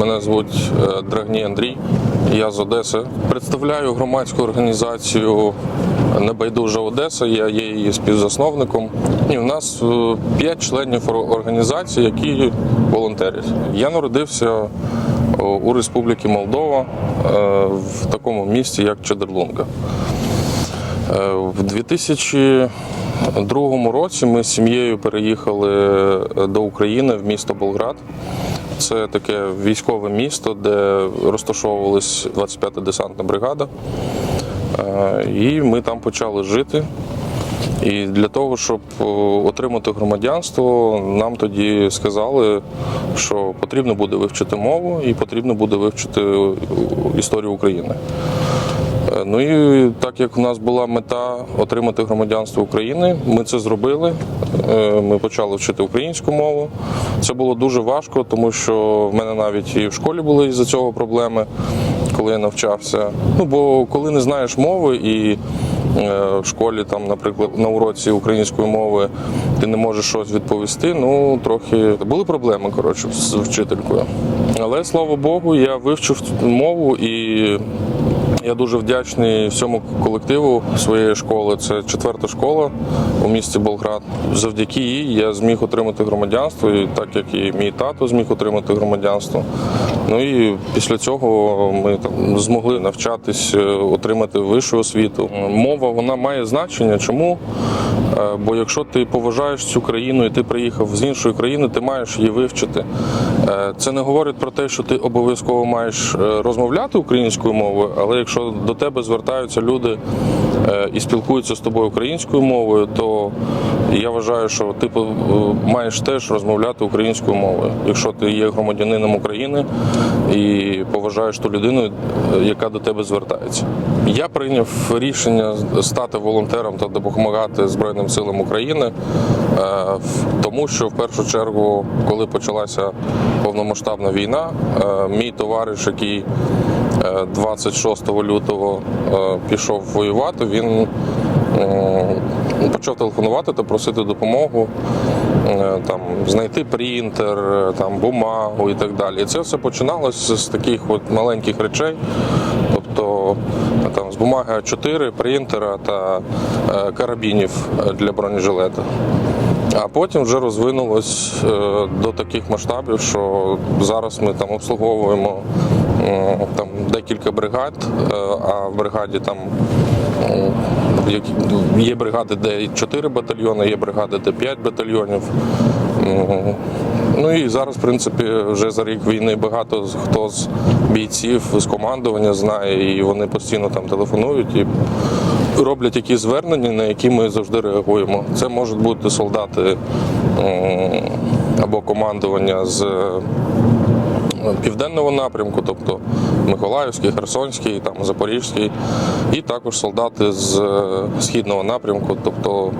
Мене звуть е, Драгній Андрій. Я з Одеси. Представляю громадську організацію Небайдужа Одеса. Я є її співзасновником. І у нас е, п'ять членів організації, які волонтерять. Я народився е, у Республіці Молдова в такому місті, як Чедерлунга. В 2002 році ми з сім'єю переїхали до України в місто Болград. Це таке військове місто, де розташовувалась 25-та десантна бригада. Е, І ми там почали жити. І для того, щоб е, отримати громадянство, нам тоді сказали, що потрібно буде вивчити мову і потрібно буде вивчити е, історію України. Е, Ну і так як у нас була мета отримати громадянство України, ми це зробили. Е, Ми почали вчити українську мову. Це було дуже важко, тому що в мене навіть і в школі були із-за цього проблеми, коли я навчався. Ну бо коли не знаєш мови і е, в школі, там, наприклад, на уроці української мови ти не можеш щось відповісти, ну трохи були проблеми коротше з вчителькою. Але слава Богу, я вивчив мову і я дуже вдячний всьому колективу своєї школи. Це четверта школа у місті Болград. Завдяки їй я зміг отримати громадянство, і так як і мій тато зміг отримати громадянство. Ну і після цього ми там змогли навчатись, е, отримати вищу освіту. Мова вона має значення. Чому? Е, Бо якщо ти поважаєш цю країну і ти приїхав з іншої країни, ти маєш її вивчити. Е, Це не говорить про те, що ти обов'язково маєш розмовляти українською мовою, але якщо до тебе звертаються люди і спілкуються з тобою українською мовою, то я вважаю, що ти е, маєш теж розмовляти українською мовою, якщо ти є громадянином України і поважаєш ту людину, е, яка до тебе звертається. Я прийняв рішення стати волонтером та допомагати Збройним силам України, е, тому що в першу чергу, коли почалася повномасштабна війна, е, мій товариш, який е, 26 лютого е, пішов воювати, він почав телефонувати та просити допомогу. е, Там знайти принтер, е, там бумагу і так далі. І це все починалося з таких от маленьких речей. Тобто е, там з бумаги А4, принтера та е, карабінів е, для бронежилета. А потім вже розвинулось е, до таких масштабів, що зараз ми там обслуговуємо там декілька бригад, е, а в бригаді там є бригади, де 4 батальйони, є бригади, де 5 батальйонів. Ну і зараз, в принципі, вже за рік війни багато хто з бійців з командування знає, і вони постійно там телефонують і роблять якісь звернення, на які ми завжди реагуємо. Це можуть бути солдати або командування з південного напрямку, тобто Миколаївський, Херсонський, там Запорізький, і також солдати з е, східного напрямку, тобто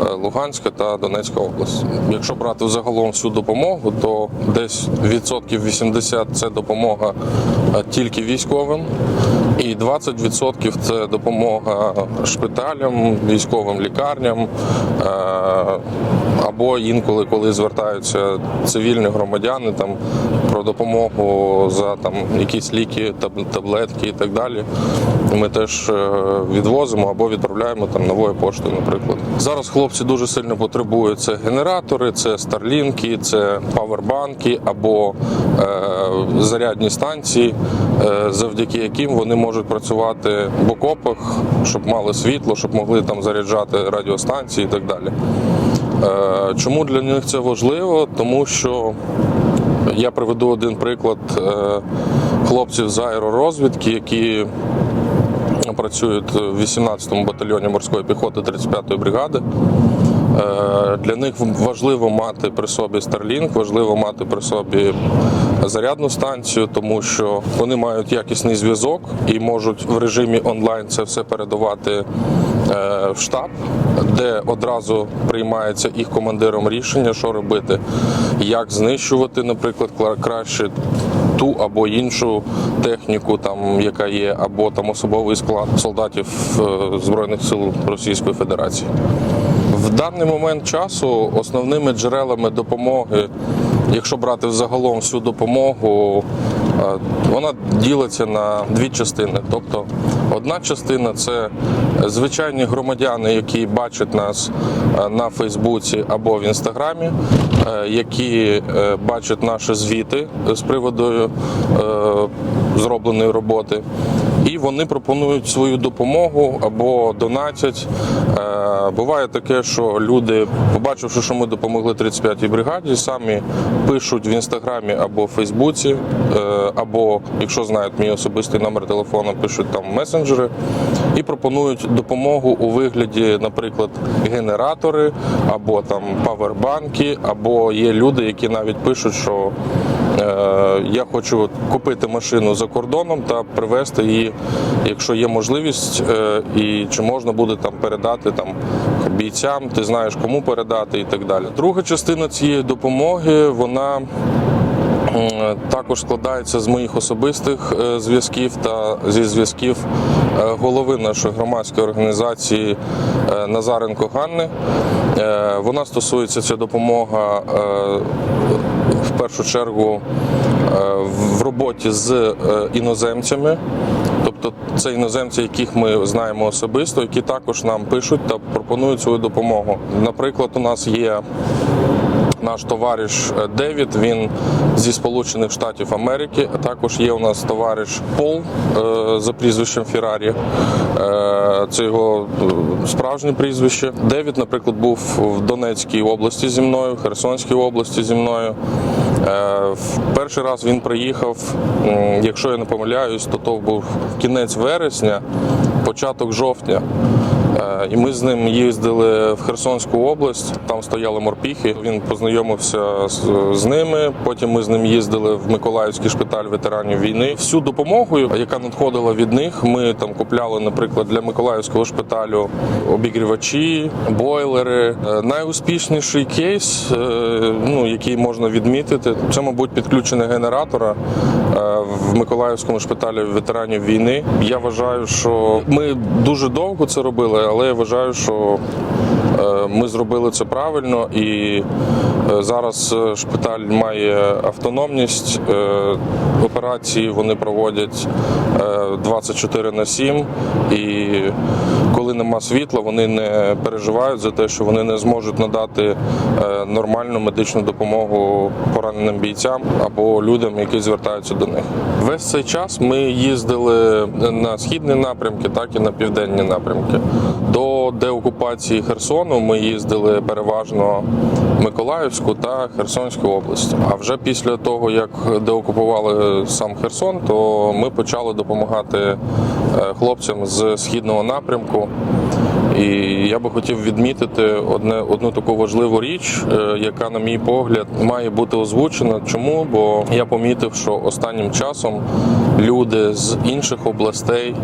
е, Луганська та Донецька область. Якщо брати взагалом всю допомогу, то десь відсотків 80 це допомога е, тільки військовим, і 20% це допомога шпиталям, військовим лікарням. Або інколи, коли звертаються цивільні громадяни там про допомогу за там якісь ліки, таб- таблетки і так далі. Ми теж е, відвозимо або відправляємо там новою поштою, наприклад. Зараз хлопці дуже сильно потребують це генератори, це старлінки, це павербанки або е, зарядні станції, е, завдяки яким вони можуть працювати в окопах, щоб мали світло, щоб могли там заряджати радіостанції і так далі. Е, Чому для них це важливо? Тому що я приведу один приклад е, хлопців з аеророзвідки, які працюють в 18-му батальйоні морської піхоти 35-ї бригади. Е, Для них важливо мати при собі Starlink, важливо мати при собі зарядну станцію, тому що вони мають якісний зв'язок і можуть в режимі онлайн це все передавати в штаб, де одразу приймається їх командиром рішення, що робити, як знищувати, наприклад, кла- краще ту або іншу техніку, там яка є, або там особовий склад солдатів е, збройних сил Російської Федерації. В даний момент часу основними джерелами допомоги якщо брати взагалом всю допомогу, е, вона ділиться на дві частини. Тобто, одна частина це звичайні громадяни, які бачать нас е, на Фейсбуці або в Інстаграмі, е, які е, бачать наші звіти з приводу зробленої роботи. І вони пропонують свою допомогу або донатять. Е, Буває таке, що люди, побачивши, що ми допомогли 35-й бригаді, самі пишуть в інстаграмі або в Фейсбуці, е, або, якщо знають мій особистий номер телефону, пишуть там месенджери і пропонують допомогу у вигляді, наприклад, генератори, або там павербанки, або є люди, які навіть пишуть, що Я хочу купити машину за кордоном та привезти її, якщо є можливість, е, і чи можна буде там передати там бійцям, ти знаєш кому передати і так далі. Друга частина цієї допомоги вона. М, Також складається з моїх особистих е, зв'язків та зі зв'язків е, голови нашої громадської організації е, Назаренко Ганни. Е, Вона стосується ця допомога е, в першу чергу е, в роботі з е, іноземцями. Тобто це іноземці, яких ми знаємо особисто, які також нам пишуть та пропонують свою допомогу. Наприклад, у нас є наш товариш е, Девід, він зі Сполучених Штатів Америки. Також є у нас товариш Пол е, за прізвищем Феррарі. Е, Це його справжнє прізвище. Девід, наприклад, був в Донецькій області зі мною, Херсонській області зі мною. В Перший раз він приїхав, якщо я не помиляюсь, то то був кінець вересня, початок жовтня. Е, І ми з ним їздили в Херсонську область, там стояли морпіхи. Він познайомився з, ними. Потім ми з ним їздили в Миколаївський шпиталь ветеранів війни. Всю допомогу, яка надходила від них, ми там купляли, наприклад, для Миколаївського шпиталю обігрівачі, бойлери. Е, Найуспішніший кейс, е, ну який можна відмітити, це, мабуть, підключення генератора в Миколаївському шпиталі ветеранів війни. Я вважаю, що ми дуже довго це робили, але я вважаю, що ми зробили це правильно і е, зараз е, шпиталь має автономність. е, Операції вони проводять е, 24 на 7 і коли нема світла, вони не переживають за те, що вони не зможуть надати е, нормальну медичну допомогу пораненим бійцям або людям, які звертаються до них. Весь цей час ми їздили на східні напрямки, так і на південні напрямки. До деокупації Херсону ми їздили переважно Миколаївську та Херсонську область. А вже після того, як деокупували сам Херсон, то ми почали допомагати е, хлопцям з східного напрямку. І я би хотів відмітити одне одну таку важливу річ, е, яка, на мій погляд, має бути озвучена. Чому? Бо я помітив, що останнім часом люди з інших областей,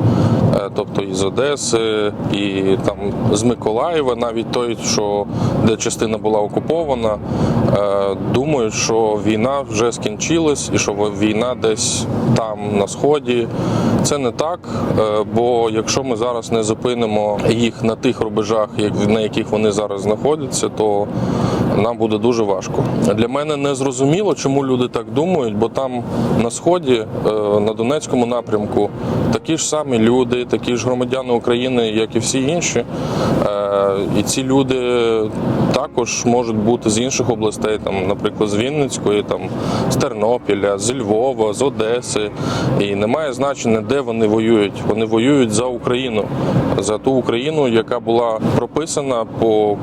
е, тобто із Одеси, і там з Миколаєва, навіть той, що де частина була окупована, е, думають, що війна вже скінчилась і що війна десь там на сході. Це не так, е, бо якщо ми зараз не зупинимо їх на тих рубежах, на яких вони зараз знаходяться, то нам буде дуже важко. Для мене не зрозуміло, чому люди так думають, бо там на сході, е, на Донецькому напрямку, такі ж самі люди, такі ж громадяни України, як і всі інші. Е, І ці люди також можуть бути з інших областей, там, наприклад, з Вінницької, там, з Тернопіля, з Львова, з Одеси. І немає значення, де вони воюють. Вони воюють за Україну, за ту Україну, яка була прописана по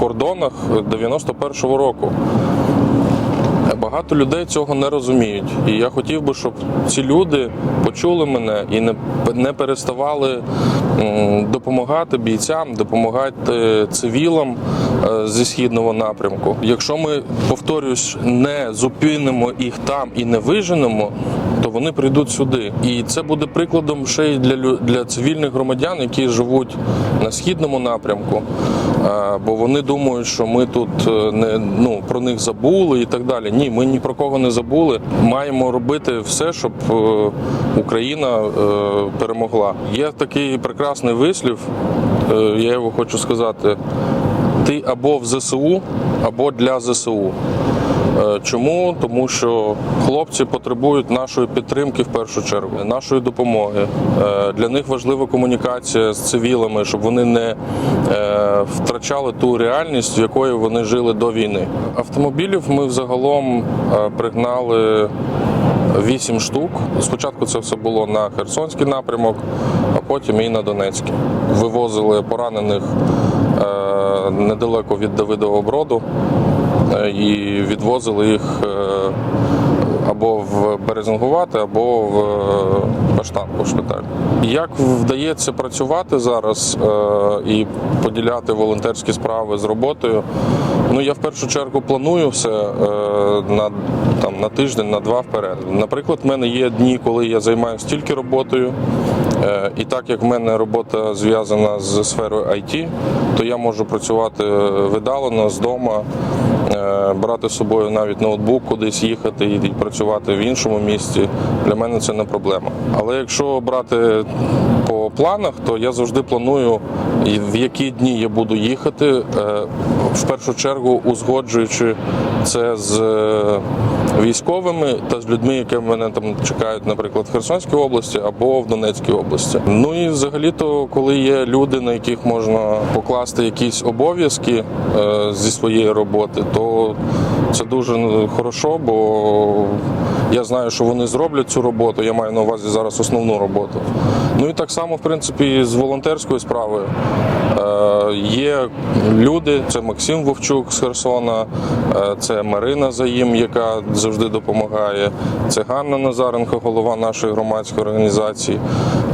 кордонах 91-го року. Багато людей цього не розуміють, і я хотів би, щоб ці люди почули мене і не, не переставали допомагати бійцям, допомагати цивілам зі східного напрямку. Якщо ми, повторюсь, не зупинимо їх там і не виженемо, то вони прийдуть сюди. І це буде прикладом ще й для, для цивільних громадян, які живуть на східному напрямку, е, бо вони думають, що ми тут е, не ну про них забули і так далі. Ні, ми ні про кого не забули. Маємо робити все, щоб е, Україна е, перемогла. Є такий прекрасний вислів, е, я його хочу сказати: ти або в ЗСУ, або для ЗСУ. Е, Чому? Тому що хлопці потребують нашої підтримки в першу чергу, нашої допомоги. Е, Для них важлива комунікація з цивілами, щоб вони не е, втрачали ту реальність, в якої вони жили до війни. Автомобілів ми взагалом пригнали вісім штук. Спочатку це все було на Херсонський напрямок, а потім і на Донецький. Вивозили поранених недалеко від Давидового броду е, і відвозили їх е, або в Березингувати, або в е, Баштанку шпиталь. Як вдається працювати зараз е, і поділяти волонтерські справи з роботою? Ну я в першу чергу планую все е, на, там, на тиждень, на два вперед. Наприклад, в мене є дні, коли я займаюся тільки роботою. Е, І так як в мене робота зв'язана з сферою IT, то я можу працювати видалено з дому, е, брати з собою навіть ноутбук, кудись їхати і працювати в іншому місці. Для мене це не проблема. Але якщо брати по планах, то я завжди планую, в які дні я буду їхати. е, В першу чергу узгоджуючи це з е, військовими та з людьми, які мене там чекають, наприклад, в Херсонській області або в Донецькій області. Ну і взагалі-то, коли є люди, на яких можна покласти якісь обов'язки е, зі своєї роботи, то це дуже ну, хорошо, бо я знаю, що вони зроблять цю роботу. Я маю на увазі зараз основну роботу. Ну і так само, в принципі, з волонтерською справою. Е, Є люди, це Максим Вовчук з Херсона, е, це Марина Заїм, яка завжди допомагає. Це Ганна Назаренко, голова нашої громадської організації,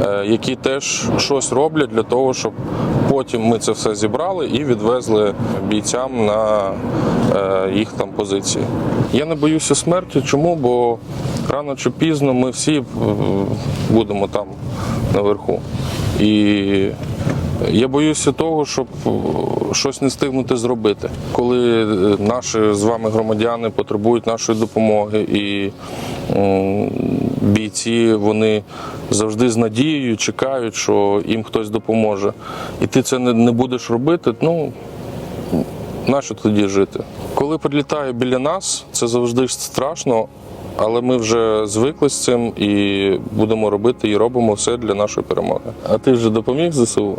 е, які теж щось роблять для того, щоб потім ми це все зібрали і відвезли бійцям на е, їх там позиції. Я не боюся смерті. Чому? Бо рано чи пізно ми всі е, будемо там наверху. І я боюся того, щоб е, щось не встигнути зробити, коли наші з вами громадяни потребують нашої допомоги, і бійці вони завжди з надією чекають, що їм хтось допоможе. І ти це не, будеш робити, ну нащо тоді жити? Коли прилітає біля нас, це завжди страшно, але ми вже звикли з цим і будемо робити і робимо все для нашої перемоги. А ти вже допоміг ЗСУ?